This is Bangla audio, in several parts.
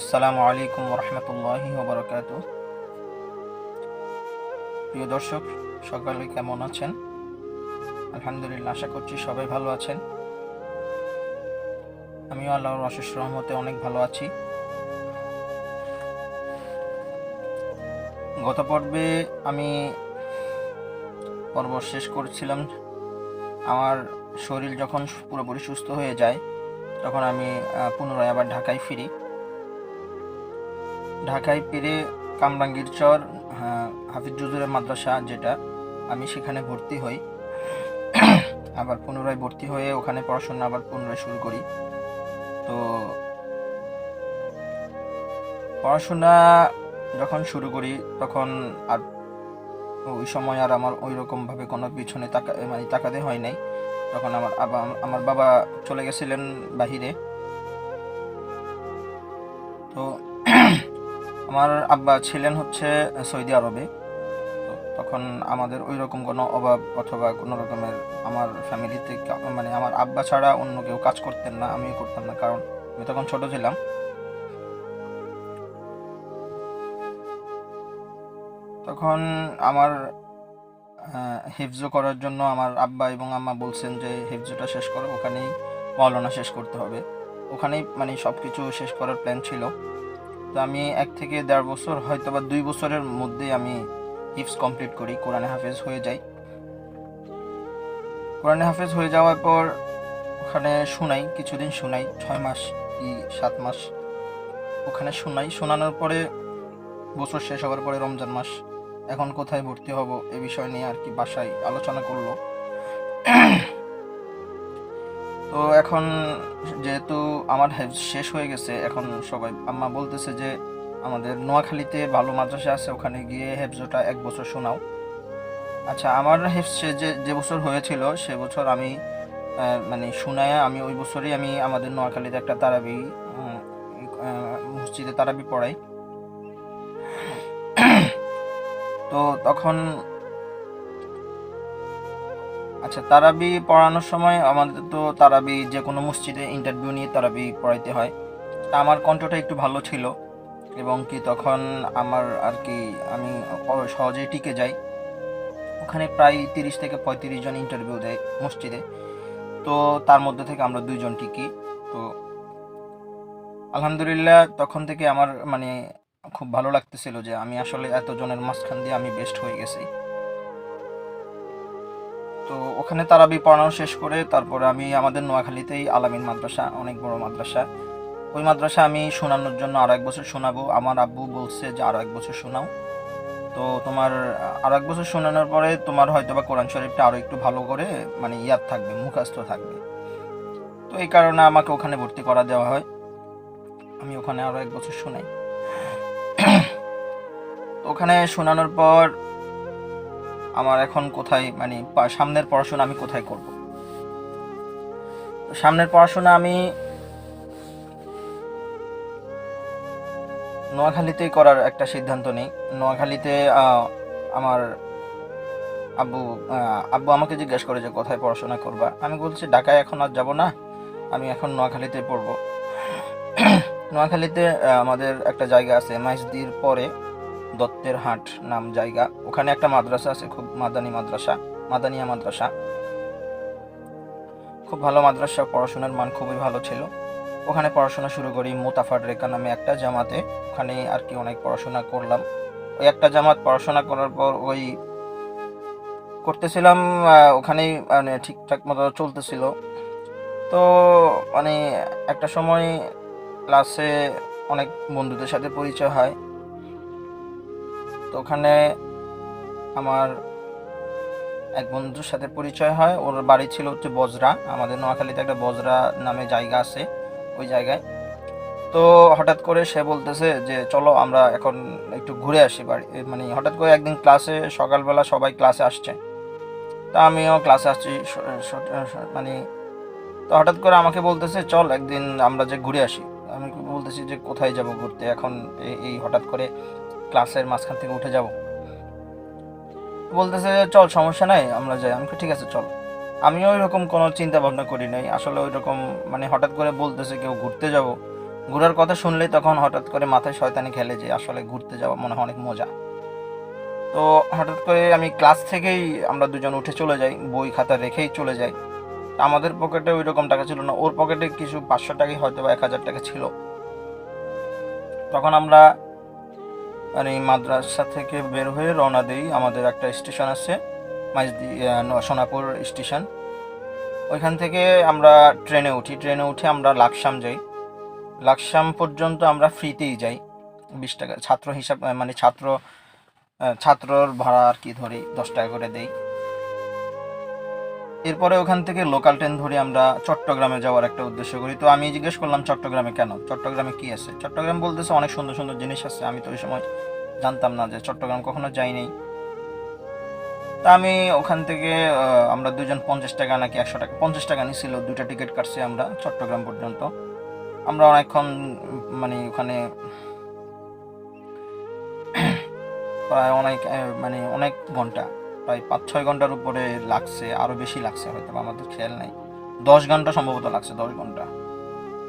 আসসালামু আলাইকুম রহমতুল্লাহি ওবরাকাত প্রিয় দর্শক, সকালে কেমন আছেন? আলহামদুলিল্লাহ, আশা করছি সবাই ভালো আছেন। আমিও আল্লাহর অশেষ রহমতে অনেক ভালো আছি। গত পর্বে আমি পর্ব শেষ করছিলাম। আমার শরীর যখন পুরোপুরি সুস্থ হয়ে যায়, তখন আমি পুনরায় আবার ঢাকায় ফিরি। ঢাকায় ফিরে কামরাঙ্গীর চর হ্যাঁ, হাফিজ জুজুরের মাদ্রাসা যেটা আমি সেখানে ভর্তি হই। আবার পুনরায় ভর্তি হয়ে ওখানে পড়াশোনা আবার পুনরায় শুরু করি। তো পড়াশোনা যখন শুরু করি তখন আর ওই সময় আর আমার ওই রকমভাবে কোনো পিছনে তাকা মানে তাকাতে হয় নাই। তখন আমার আমার বাবা চলে গেছিলেন বাহিরে। তো আমার আব্বা ছিলেন হচ্ছে সৌদি আরবে। তখন আমাদের ওই রকম কোনো অভাব অথবা কোনো রকমের আমার ফ্যামিলিতে মানে আমার আব্বা ছাড়া অন্য কেউ কাজ করতেন না, আমিও করতাম না, কারণ আমি তখন ছোট ছিলাম। তখন আমার হিফজ করার জন্য আমার আব্বা এবং আম্মা বলছেন যে, হিফজটা শেষ করো, ওখানেই মৌলানা শেষ করতে হবে। ওখানেই মানে সব কিছু শেষ করার প্ল্যান ছিল। তো আমি এক থেকে দেড় বছর হয়তো বা দুই বছরের মধ্যেই আমি হিফস কমপ্লিট করি, কোরআনে হাফেজ হয়ে যাই। কোরআনে হাফেজ হয়ে যাওয়ার পর ওখানে শোনাই, কিছুদিন শোনাই, ছয় মাস কি সাত মাস ওখানে শোনাই। শোনানোর পরে বছর শেষ হওয়ার পরে রমজান মাস, এখন কোথায় ভর্তি হব এ বিষয় নিয়ে আর কি বাসায় আলোচনা করল। তো এখন যেহেতু আমার শেষ হয়ে গেছে, এখন সবাই, আম্মা বলতেছে যে আমাদের নোয়াখালীতে ভালো মাদ্রাসা আছে, ওখানে গিয়ে হেফজটা এক বছর শোনাও। আচ্ছা আমার হেফজ সে- যে যে বছর হয়েছিল, সে বছর আমি মানে শুনায় আমি ওই বছরই আমি আমাদের নোয়াখালীতে একটা তারাবি মসজিদে তারাবি পড়াই। তো তখন আচ্ছা তারাবি পড়ানোর সময় আমাদের তো তারাবি যে কোনো মসজিদে ইন্টারভিউ নিয়ে তারাবি পড়াইতে হয়। তা আমার কণ্ঠটা একটু ভালো ছিল এবং কি তখন আমার আর কি আমি সহজেই টিকে যাই। ওখানে প্রায় তিরিশ থেকে পঁয়ত্রিশ জন ইন্টারভিউ দেয় মসজিদে। তো তার মধ্যে থেকে আমরা দুইজন টিকি। তো আলহামদুলিল্লাহ তখন থেকে আমার মানে খুব ভালো লাগতেছিল যে আমি আসলে এতজনের মাঝখান দিয়ে আমি বেস্ট হয়ে গেছি। তো ওখানে তারাবি পড়ানো শেষ করে তারপরে আমি আমাদের নোয়াখালীতেই আলামিন মাদ্রাসা, অনেক বড় মাদ্রাসা। ওই মাদ্রাসা আমি শোনানোর জন্য আরও এক বছর শোনাবো। আমার আব্বু বলছে যে আরও এক বছর শোনাও। তো তোমার আরও এক বছর শোনানোর পরে তোমার হয়তো বা কোরআন শরীফটা আরও একটু ভালো করে মানে ইয়াদ থাকবে মুখাস্ত থাকবে। তো এই কারণে আমাকে ওখানে ভর্তি করা দেওয়া হয়। আমি ওখানে আরও এক বছর শোনাই। ওখানে শোনানোর পর আমার এখন কোথায় মানে সামনের পড়াশোনা আমি কোথায় করব? সামনের পড়াশোনা আমি নোয়াখালীতেই করার একটা সিদ্ধান্ত নিই। নোয়াখালীতে আমার আব্বু আব্বু আমাকে জিজ্ঞেস করে যে কোথায় পড়াশোনা করবা? আমি বলছি, ঢাকায় এখন আর যাব না, আমি এখন নোয়াখালীতে পড়ব। নোয়াখালীতে আমাদের একটা জায়গা আছে, মাইজদির পরে। দত্তের হাট নাম জায়গা। ওখানে একটা মাদ্রাসা আছে, খুব মাদানী মাদ্রাসা, মাদানিয়া মাদ্রাসা। খুব ভালো মাদ্রাসা, পড়াশোনার মান খুবই ভালো ছিল। ওখানে পড়াশোনা শুরু করি মোতাফার রেখা নামে একটা জামাতে। ওখানে আর কি অনেক পড়াশোনা করলাম। ওই একটা জামাত পড়াশোনা করার পর ওই করতেছিলাম ওখানেই মানে ঠিকঠাক মতো চলতেছিল। তো মানে একটা সময় ক্লাসে অনেক বন্ধুদের সাথে পরিচয় হয়। তো ওখানে আমার এক বন্ধুর সাথে পরিচয় হয়। ওর বাড়ি ছিল হচ্ছে বজরা। আমাদের নোয়াখালীতে একটা বজরা নামে জায়গা আছে ওই জায়গায়। তো হঠাৎ করে সে বলতেছে যে, চলো আমরা এখন একটু ঘুরে আসি বাড়ি মানে হঠাৎ করে একদিন ক্লাসে, সকালবেলা সবাই ক্লাসে আসছে। তা আমিও ক্লাসে আসছি মানে তো হঠাৎ করে আমাকে বলতেছে, চল একদিন আমরা যে ঘুরে আসি। আমি বলতেছি যে, কোথায় যাব ঘুরতে? এখন এই হঠাৎ করে ক্লাসের মাঝখান থেকে উঠে যাব। বলতেছে চল, সমস্যা নাই, আমরা যাই। আমি ঠিক আছে, চল। আমিও ওই রকম কোনো চিন্তা ভাবনা করি নাই। আসলে ওই রকম মানে হঠাৎ করে বলতেছে কেউ ঘুরতে যাব। ঘোরার কথা শুনলেই তখন হঠাৎ করে মাথায় শয়তানি খেলে যে, আসলে ঘুরতে যাওয়া মনে হয় অনেক মজা। তো হঠাৎ করে আমি ক্লাস থেকেই আমরা দুজন উঠে চলে যাই, বই খাতা রেখেই চলে যাই। আমাদের পকেটে ওই রকম টাকা ছিল না। ওর পকেটে কিছু পাঁচশো টাকাই হয়তো বা এক হাজার টাকা ছিল। তখন আমরা মানে মাদ্রাসা থেকে বের হয়ে রওনা দিই। আমাদের একটা স্টেশন আছে, মাইজদি সোনাপুর স্টেশন। ওইখান থেকে আমরা ট্রেনে উঠি। ট্রেনে উঠে আমরা লাকসাম যাই। লাকসাম পর্যন্ত আমরা ফ্রিতেই যাই। বিশ টাকা, ছাত্র হিসাব মানে ছাত্র ছাত্রর ভাড়া আর কি ধরি, দশ টাকা করে দেই। এরপরে ওখান থেকে লোকাল ট্রেন ধরে আমরা চট্টগ্রামে যাওয়ার একটা উদ্দেশ্য করি। তো আমি জিজ্ঞেস করলাম, চট্টগ্রামে কেন? চট্টগ্রামে কি আছে? চট্টগ্রাম বলতেছে অনেক সুন্দর সুন্দর জিনিস আছে। আমি তো ওই সময় জানতাম না যে চট্টগ্রাম কখনো যাইনি। তা আমি ওখান থেকে আমরা দুজন পঞ্চাশ টাকা নাকি একশো টাকা, পঞ্চাশ টাকা নিছিল, দুইটা টিকিট কাটছি আমরা চট্টগ্রাম পর্যন্ত। আমরা অনেকক্ষণ মানে ওখানে প্রায় অনেক মানে অনেক ঘণ্টা, প্রায় পাঁচ ছয় ঘণ্টার উপরে লাগছে, আরও বেশি লাগছে, হয়তো আমাদের খেয়াল নাই। দশ ঘণ্টা সম্ভবত লাগছে, দশ ঘণ্টা।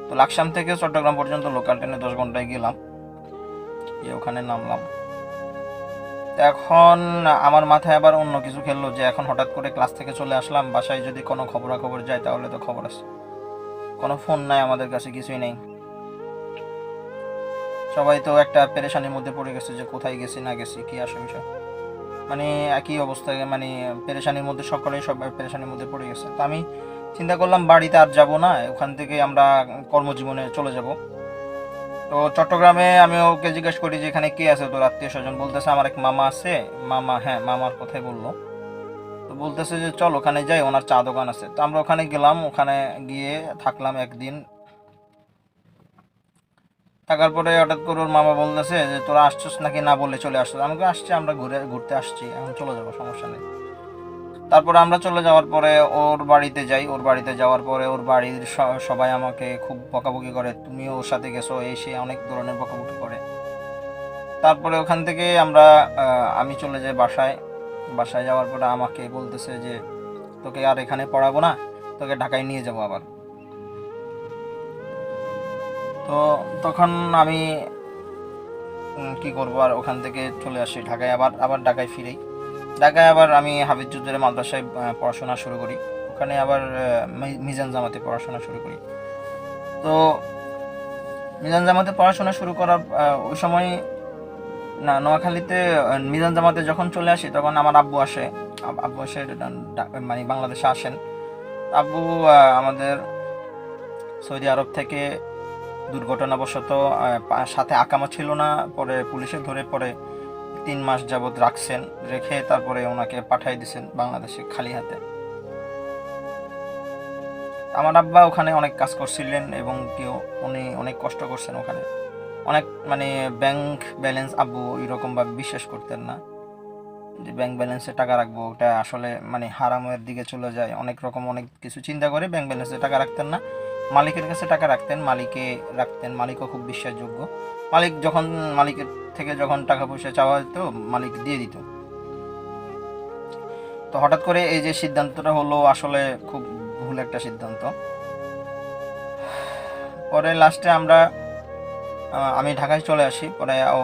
তো লাকসাম থেকে চট্টগ্রাম পর্যন্ত লোকাল ট্রেনে দশ ঘন্টায় গেলাম। গিয়ে ওখানে নামলাম। এখন আমার মাথায় আবার অন্য কিছু খেললো যে এখন হঠাৎ করে ক্লাস থেকে চলে আসলাম, বাসায় যদি কোনো খবরাখবর যায় তাহলে তো খবর আছে। কোনো ফোন নাই আমাদের কাছে, কিছুই নেই। সবাই তো একটা পেরেশানির মধ্যে পড়ে গেছে যে কোথায় গেছি, না গেছি, কি আসে বিষয়। মানে একই অবস্থায় মানে পেরেশানির মধ্যে সকলেই সব পেরেশানির মধ্যে পড়ে গেছে। তো আমি চিন্তা করলাম বাড়িতে আর যাব না, ওখান থেকে আমরা কর্মজীবনে চলে যাব। তো চট্টগ্রামে আমি ওকে জিজ্ঞেস করি যে, এখানে কে আছে? তোর আত্মীয় স্বজন বলতেছে, আমার এক মামা আছে। মামা হ্যাঁ মামার কথাই বলল। তো বলতেছে যে, চল ওখানে যাই, ওনার চা দোকান আছে। তো আমরা ওখানে গেলাম, ওখানে গিয়ে থাকলাম একদিন। থাকার পরে হঠাৎ করে ওর মামা বলতেছে যে, তোরা আসছিস নাকি না বলে চলে আসছিস আমাকে আসছি, আমরা ঘুরে, ঘুরতে আসছি, এখন চলে যাব, সমস্যা নেই। তারপরে আমরা চলে যাওয়ার পরে ওর বাড়িতে যাই। ওর বাড়িতে যাওয়ার পরে ওর বাড়ির সবাই আমাকে খুব বকাবকি করে, তুমিও ওর সাথে গেছো এই সে অনেক ধরনের বকাবকি করে। তারপরে ওখান থেকে আমরা আমি চলে যাই বাসায়। বাসায় যাওয়ার পরে আমাকে বলতেছে যে, তোকে আর এখানে পড়াবো না, তোকে ঢাকায় নিয়ে যাব আবার। তো তখন আমি কি করব, আর ওখান থেকে চলে আসি ঢাকায়। আবার আবার ঢাকায় ফিরেই। ঢাকায় আবার আমি হাফিজ যুদ্ধের মাদ্রাসায় পড়াশোনা শুরু করি। ওখানে আবার মিজান জামাতে পড়াশোনা শুরু করি। তো মিজান জামাতে পড়াশোনা শুরু করার ওই সময় না, নোয়াখালীতে মিজান জামাতে যখন চলে আসি, তখন আমার আব্বু আসে। আব্বু ডা- মানে বাংলাদেশে আসেন। আব্বু আমাদের সৌদি আরব থেকে দুর্ঘটনাবশত সাথে আকামা ছিল না, পরে পুলিশে ধরে পরে তিন মাস যাবৎ রাখছেন, রেখে তারপরে ওনাকে পাঠাই দিয়েছেন বাংলাদেশে খালি হাতে। আমার আব্বা ওখানে অনেক কাজ করছিলেন এবং কেউ, উনি অনেক কষ্ট করছেন ওখানে। অনেক মানে ব্যাংক ব্যালেন্স আব্বু এরকম ভাবে বিশ্বাস করতেন না। যে ব্যাংক ব্যালেন্সে টাকা রাখব, ওটা আসলে মানে হারামের দিকে চলে যায়। অনেক রকম অনেক কিছু চিন্তা করে ব্যাংক ব্যালেন্সে টাকা রাখতেন না। মালিকের কাছে টাকা রাখতেন, মালিকে রাখতেন, মালিকও খুব বিশ্বাসযোগ্য। মালিক যখন, মালিকের থেকে যখন টাকা পয়সা চাওয়া হতো, মালিক দিয়ে দিত। তো হঠাৎ করে এই যে সিদ্ধান্তটা হলো, আসলে খুব ভুল একটা সিদ্ধান্ত। পরে লাস্টে আমরা আমি ঢাকায় চলে আসি। পরে ও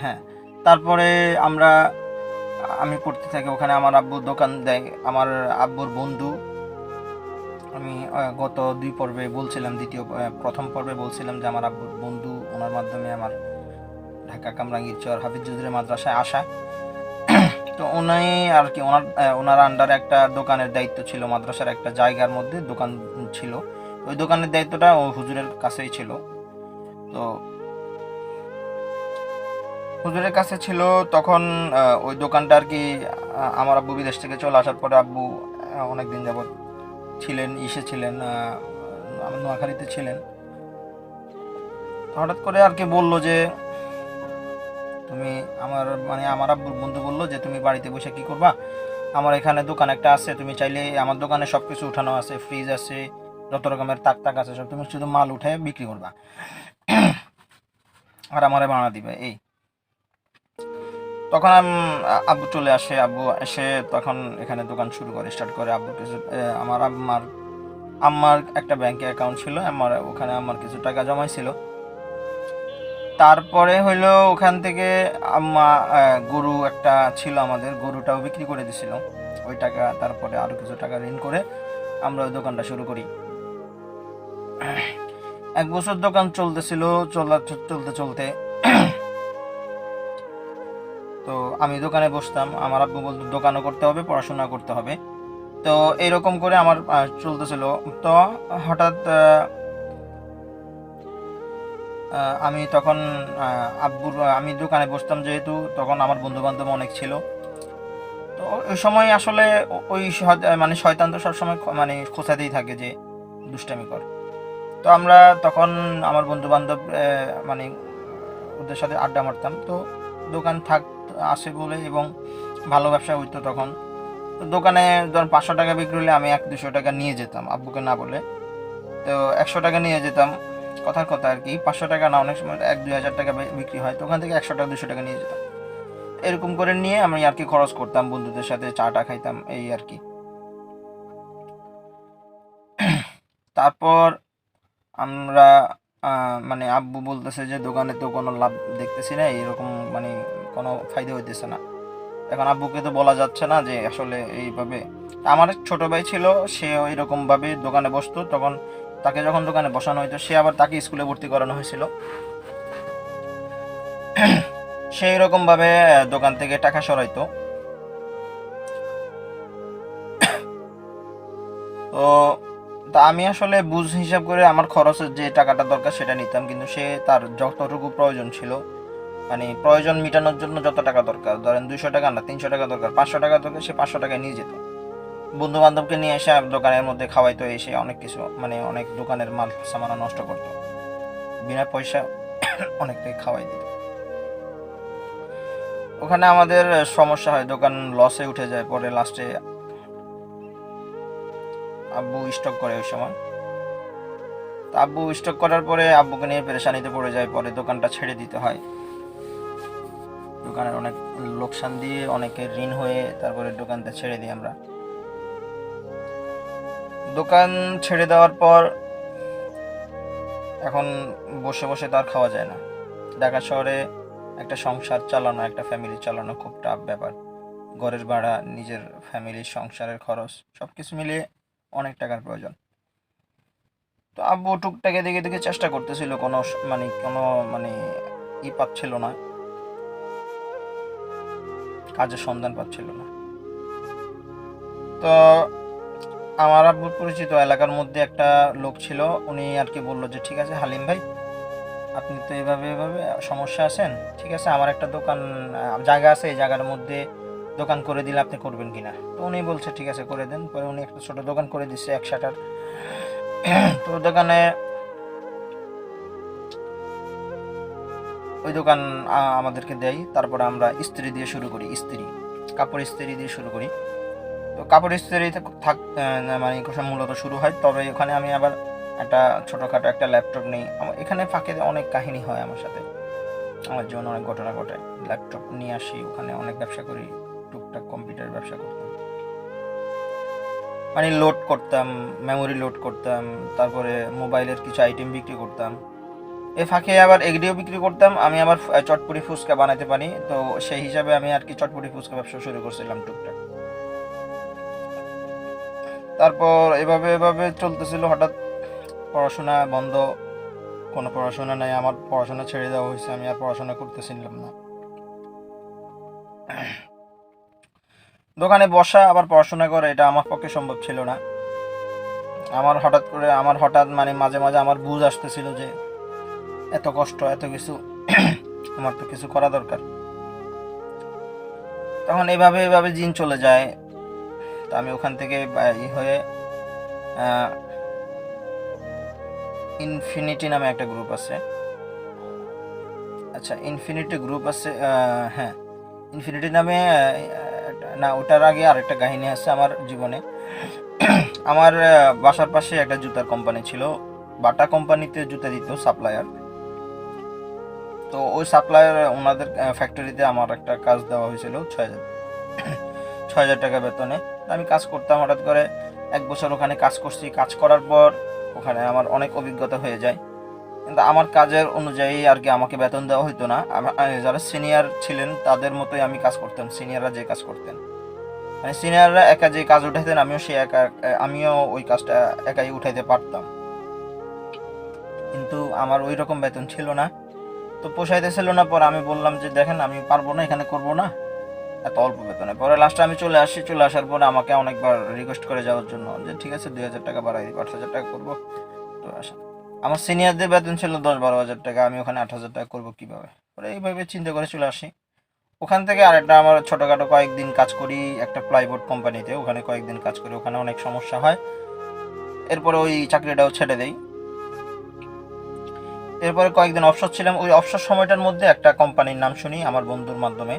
হ্যাঁ। তারপরে আমরা আমি পড়তে থাকি, ওখানে আমার আব্বু দোকান দেয়, আমার আব্বুর বন্ধু। আমি গত দুই পর্বে বলছিলাম, দ্বিতীয় প্রথম পর্বে বলছিলাম যে আমার আব্বুর বন্ধু, ওনার মাধ্যমে আমার ঢাকা কামরাঙ্গীর চর হাফিজুদ্দের মাদ্রাসায় আসা। তো উনি আর কি, ওনার ওনার আন্ডারে একটা দোকানের দায়িত্ব ছিল, মাদ্রাসার একটা জায়গার মধ্যে দোকান ছিল। ওই দোকানের দায়িত্বটা ও হুজুরের কাছেই ছিল। তো হুজুরের কাছে ছিল, তখন ওই দোকানটা আর কি আমার আব্বু বিদেশ থেকে চলে আসার পরে আব্বু অনেক দিন যাবৎ ছিলেন, ইসে ছিলেন আমার নোয়াখালীতে ছিলেন। হঠাৎ করে আর কি বলল যে, তুমি আমার মানে আমার আব্বুর বন্ধু বলল যে, তুমি বাড়িতে বসে কি করবা? আমার এখানে দোকান একটা আছে, তুমি চাইলে আমার দোকানে সব কিছু উঠানো আছে ফ্রিজ আছে, যত রকমের তাক তাক আছে, সব তুমি শুধু মাল উঠে বিক্রি করবা। আর আমারে ভাড়া দিবে, এই। তখন আব্বু চলে আসে, আব্বু এসে তখন এখানে দোকান শুরু করে স্টার্ট করে আব্বু কিছু আমার আম্মার আম্মার একটা ব্যাংকে অ্যাকাউন্ট ছিল, আমার, ওখানে আমার কিছু টাকা জমাই ছিল তারপরে হইল ওখান থেকে আম্মা গরু একটা ছিল আমাদের, গরুটাও বিক্রি করে দিছিল। ওই টাকা, তারপরে আরও কিছু টাকা ঋণ করে আমরা ওই দোকানটা শুরু করি। এক বছর দোকান চলতেছিল, চলা, চলতে চলতে তো আমি দোকানে বসতাম, আমার আব্বু বলতো, দোকানও করতে হবে, পড়াশোনা করতে হবে। তো এরকম করে আমার চলতেছিল। তো হঠাৎ আমি তখন আব্বুর, আমি দোকানে বসতাম যেহেতু, তখন আমার বন্ধু বান্ধব অনেক ছিল। তো ওই সময় আসলে ওই মানে শয়তান তো সবসময় মানে খোঁচাতেই থাকে যে দুষ্টামি কর। তো আমরা তখন আমার বন্ধু বান্ধব মানে ওদের সাথে আড্ডা মারতাম। তো দোকান থাক আসে বলে এবং ভালো ব্যবসা হইতো তখন। দোকানে ধর পাঁচশো টাকা বিক্রি হলে আমি এক দুশো টাকা নিয়ে যেতাম, আব্বুকে না বলে। তো একশো টাকা নিয়ে যেতাম, কথার কথা আর কি। পাঁচশো টাকা না, অনেক সময় এক দুই হাজার টাকা বিক্রি হয়, তো ওখান থেকে একশো টাকা, দুশো টাকা নিয়ে যেতাম। এরকম করে নিয়ে আমি আর কি খরচ করতাম, বন্ধুদের সাথে চাটা খাইতাম, এই আর কি। তারপর আমরা মানে আব্বু বলতেছে যে দোকানে তো কোনো লাভ দেখতেছি না এরকম মানে কোনো ফায়দা হইতেছে না। এখন আব্বুকে তো বলা যাচ্ছে না যে আসলে এইভাবে। আমার ছোট ভাই ছিল, সে ওই রকম ভাবে দোকানে বসতো, তখন তাকে যখন দোকানে বসানো হইতো, সে আবার তাকে স্কুলে ভর্তি করানো হয়েছিল। সে রকম ভাবে দোকান থেকে টাকা সরাইতো। তো তা আমি আসলে বুঝ হিসাব করে আমার খরচের যে টাকাটা দরকার সেটা নিতাম, কিন্তু সে তার যতটুকু প্রয়োজন ছিল মানে প্রয়োজন মেটানোর জন্য যত টাকা দরকার, ধরেন দুইশো টাকা না, তিনশো টাকা দরকার, পাঁচশো টাকা দরকার, সে পাঁচশো টাকা নিয়ে যেত। বন্ধু বান্ধবকে নিয়ে এসে দোকানের মধ্যে খাওয়াইতো, এসে অনেক কিছু মানে অনেক দোকানের মাল সামানা নষ্ট করতো। বিনা পয়সা অনেকটাই খাওয়াই দিত। ওখানে আমাদের সমস্যা হয়, দোকান লসে উঠে যায়, পরে লাস্টে আব্বু স্টক করে ওই সময়। তা আব্বু স্টক করার পরে আব্বুকে নিয়ে পেরেশানিতে পড়ে যায়, পরে দোকানটা ছেড়ে দিতে হয়। দোকানের অনেক লোকসান দিয়ে অনেকের ঋণ হয়ে তারপরে দোকানটা ছেড়ে দিই আমরা। দোকান ছেড়ে দেওয়ার পর এখন বসে বসে তো আর খাওয়া যায় না। ঢাকা শহরে একটা সংসার চালানো, একটা ফ্যামিলি চালানো খুব টাফ ব্যাপার। ঘরের ভাড়া, নিজের ফ্যামিলির সংসারের খরচ সব কিছু মিলিয়ে অনেক টাকার প্রয়োজন। তো আব্বু টুকটাকে দেখে দেখে চেষ্টা করতেছিল, কোনো মানে কোনো মানে ই পাচ্ছিল না। কাজের সন্ধান পাচ্ছিল না। তো আমার আব্বুর পরিচিত এলাকার মধ্যে একটা লোক ছিল, উনি আর কি বলল যে, ঠিক আছে হালিম ভাই, আপনি তো এভাবে এভাবে সমস্যা আছেন, ঠিক আছে, আমার একটা দোকান জায়গা আছে, এই জায়গার মধ্যে দোকান করে দিলে আপনি করবেন কিনা? তো উনি বলছে, ঠিক আছে, করে দেন। পরে উনি একটা ছোটো দোকান করে দিচ্ছে এক শাটার। তো দোকানে ওই দোকান আমাদেরকে দেয়। তারপরে আমরা ইস্ত্রি দিয়ে শুরু করি, ইস্ত্রি, কাপড় ইস্ত্রি দিয়ে শুরু করি। তো কাপড় ইস্ত্রি থাক- মানে মূলত শুরু হয়। তবে ওখানে আমি আবার একটা ছোটোখাটো একটা ল্যাপটপ নেই। আমার এখানে ফাঁকে অনেক কাহিনী হয় আমার সাথে। আমার জীবনে অনেক ঘটনা ঘটে। ল্যাপটপ নিয়ে আসি, ওখানে অনেক ব্যবসা করি, টুকটাক কম্পিউটার ব্যবসা করতাম। মানে লোড করতাম মেমোরি লোড করতাম, তারপরে মোবাইলের কিছু আইটেম বিক্রি করতাম। এ ফাঁকে আবার এগডিও বিক্রি করতাম, আমি আবার চটপটি ফুচকা বানাতে পারি। তো সেই হিসাবে আমি আর কি চটপটি ফুচকা ব্যবসা শুরু করছিলাম টুকটাক। তারপর এভাবে এভাবে চলতেছিল, হঠাৎ পড়াশোনা বন্ধ, কোনো পড়াশোনা নাই, আমার পড়াশোনা ছেড়ে দেওয়া হয়েছে, আমি আর পড়াশোনা করতেছিলাম না। দোকানে বসা, আবার পড়াশোনা করা, এটা আমার পক্ষে সম্ভব ছিল না। আমার হঠাৎ করে, আমার হঠাৎ মানে মাঝে মাঝে আমার বুঝ আসতেছিল যে এত কষ্ট, এত কিছু, আমার তো কিছু করা দরকার। তখন এভাবে এভাবে জিন চলে যায়। তো আমি ওখান থেকে হয়ে ইনফিনিটি নামে একটা গ্রুপ আছে। আচ্ছা ইনফিনিটি গ্রুপ আছে হ্যাঁ। ইনফিনিটি নামে না, ওটার আগে আরেকটা কাহিনী আছে আমার জীবনে। আমার বাসার পাশে একটা জুতার কোম্পানি ছিল। বাটা কোম্পানিতে জুতা দিত সাপ্লায়ার তো ওই সাপ্লায়ার ওনাদের ফ্যাক্টরিতে আমার একটা কাজ দেওয়া হয়েছিল, ছয় হাজার ছয় হাজার টাকা বেতনে। আমি কাজ করতাম হঠাৎ করে, এক বছর ওখানে কাজ করছি, কাজ করার পর ওখানে আমার অনেক অভিজ্ঞতা হয়ে যায়। কিন্তু আমার কাজের অনুযায়ী আর কি আমাকে বেতন দেওয়া হতো না। যারা সিনিয়র ছিলেন, তাদের মতোই আমি কাজ করতাম সিনিয়ররা যে কাজ করতেন। মানে সিনিয়ররা একা যে কাজ উঠাইতেন, আমিও সে একা আমিও ওই কাজটা একাই উঠাইতে পারতাম। কিন্তু আমার ওই রকম বেতন ছিল না। তো পোষাইতেছিল না, পরে আমি বললাম যে, দেখেন, আমি পারব না, এখানে করব না। এত অল্প বেতনে। পরে লাস্টে আমি চলে আসি, চলে আসার পরে আমাকে অনেকবার রিকোয়েস্ট করে যাওয়ার জন্য যে, ঠিক আছে, দুই হাজার টাকা বাড়াই দিব, আট হাজার টাকা করব। তো আসা। আমার সিনিয়রদের বেতন ছিল দশ বারো হাজার টাকা, আমি ওখানে আট হাজার টাকা করব কীভাবে? পরে এইভাবে চিন্তা করে চলে আসি। ওখান থেকে আরেকটা আমার ছোটোখাটো কয়েকদিন কাজ করি, একটা প্লাইবোর্ড কোম্পানিতে ওখানে কয়েকদিন কাজ করি, ওখানে অনেক সমস্যা হয়। এরপরে ওই চাকরিটাও ছেড়ে দেই। এরপরে কয়েকদিন অবসর ছিলাম। ওই অবসর সময়টার মধ্যে একটা কোম্পানির নাম শুনি, আমার বন্ধুর মাধ্যমে।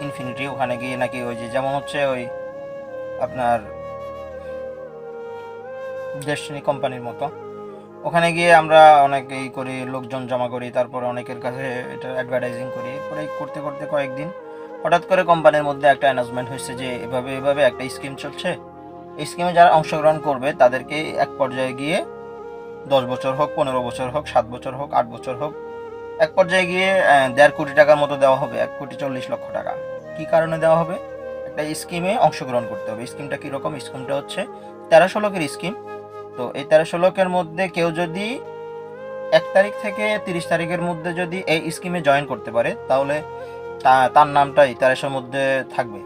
ইনফিনিটি ওখানে গিয়ে নাকি ওই যে যেমন হচ্ছে ওই আপনার ডেস্টিনি কোম্পানির মতো। ওখানে গিয়ে আমরা অনেক এই করি, লোকজন জমা করি, তারপরে অনেকের কাছে এটা অ্যাডভার্টাইজিং করি। এরপরে করতে করতে কয়েকদিন হঠাৎ করে কোম্পানির মধ্যে একটা অ্যানাউন্সমেন্ট হয়েছে যে এভাবে এভাবে একটা স্কিম চলছে। এই স্কিমে যারা অংশগ্রহণ করবে, তাদেরকে এক পর্যায়ে গিয়ে দশ বছর হোক, পনেরো বছর হোক, সাত বছর হোক, আট বছর হোক, এক পর্যায়ে গিয়ে দেড় কোটি টাকার মতো দেওয়া হবে, এক কোটি চল্লিশ লক্ষ টাকা। কি কারণে দেওয়া হবে? একটা স্কিমে অংশগ্রহণ করতে হবে। স্কিমটা কীরকম? স্কিমটা হচ্ছে তেরোশো লোকের স্কিম তো এই তেরোশো লোকের মধ্যে কেউ যদি এক তারিখ থেকে তিরিশ তারিখের মধ্যে যদি এই স্কিমে জয়েন করতে পারে, তাহলে তার নামটাই তেরোশোর মধ্যে থাকবে।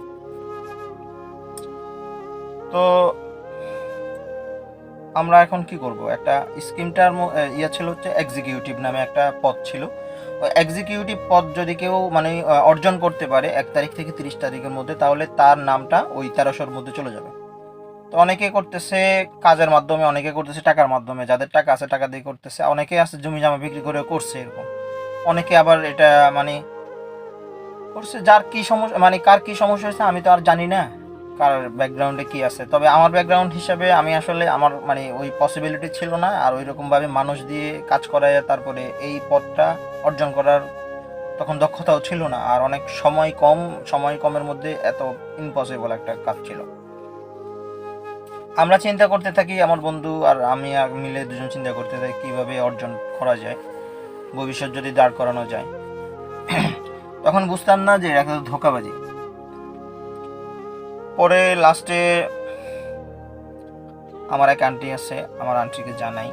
তো আমরা এখন কি করব? একটা স্কিমটার ইয়ে ছিল হচ্ছে এক্সিকিউটিভ নামে একটা পদ ছিল। এক্সিকিউটিভ পদ যদি কেউ মানে অর্জন করতে পারে এক তারিখ থেকে তিরিশ তারিখের মধ্যে, তাহলে তার নামটা ওই তেরোশোর মধ্যে চলে যাবে। তো অনেকে করতেছে কাজের মাধ্যমে, অনেকে করতেছে টাকার মাধ্যমে। যাদের টাকা আছে টাকা দিয়ে করতেছে, অনেকে আছে জমি জমা বিক্রি করে করছে এরকম। অনেকে আবার এটা মানে করছে। যার কি সমস্যা মানে কার কি সমস্যা হয়েছে আমি তো আর জানি না। কার ব্যাকগ্রাউন্ডে কি আছে? তবে আমার ব্যাকগ্রাউন্ড হিসাবে আমি আসলে আমার মানে ওই পসিবিলিটি ছিল না, আর ওই রকমভাবে মানুষ দিয়ে কাজ করায় তারপরে এই পদটা অর্জন করার তখন দক্ষতাও ছিল না, আর অনেক সময় কম, সময় কমের মধ্যে এত ইম্পসিবল একটা কাজ ছিল। আমরা চিন্তা করতে থাকি, আমার বন্ধু আর আমি আর মিলে দুজন চিন্তা করতে থাকি কীভাবে অর্জন করা যায়, ভবিষ্যৎ যদি দাঁড় করানো যায়। তখন বুঝতাম না যে এটা ধোকাবাজি। পরে লাস্টে আমার এক আন্টি আছে, আমার আন্টিকে জানাই।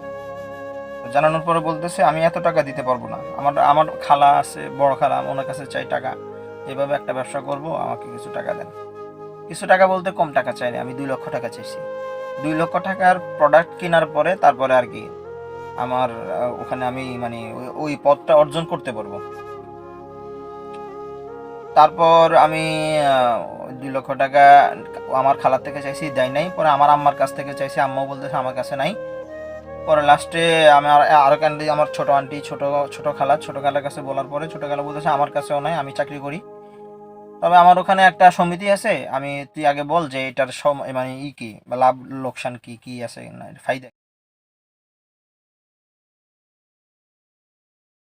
জানানোর পরে বলতেছে, আমি এত টাকা দিতে পারব না। আমার আমার খালা আছে, বড় খালা ওনার কাছে চাই টাকা। এভাবে একটা ব্যবসা করব, আমাকে কিছু টাকা দেন। কিছু টাকা বলতে কম টাকা চাইনি আমি দুই লক্ষ টাকা চাইছি। দুই লক্ষ টাকার প্রোডাক্ট কেনার পরে তারপরে আর কি আমার ওখানে আমি মানে ওই- পদটা অর্জন করতে পারব। তারপর আমি দুই লক্ষ টাকা আমার খালার থেকে চাইছি, দেয় নাই। পরে আমার আম্মার কাছ থেকে চাইছি, আম্মাও বলতেছে আমার কাছে নাই। পরে লাস্টে আমার আরও ক্যান্ডি আমার ছোট আন্টি, ছোট ছোট খালা, ছোট খালার কাছে বলার পরে ছোট খালা বলতেছে, আমার কাছেও নাই, আমি চাকরি করি। তবে আমার ওখানে একটা সমিতি আছে, আমি, তুই আগে বল যে এটার সম মানে ই কি, বা লাভ লোকসান কি কি আছে না, ফায়দা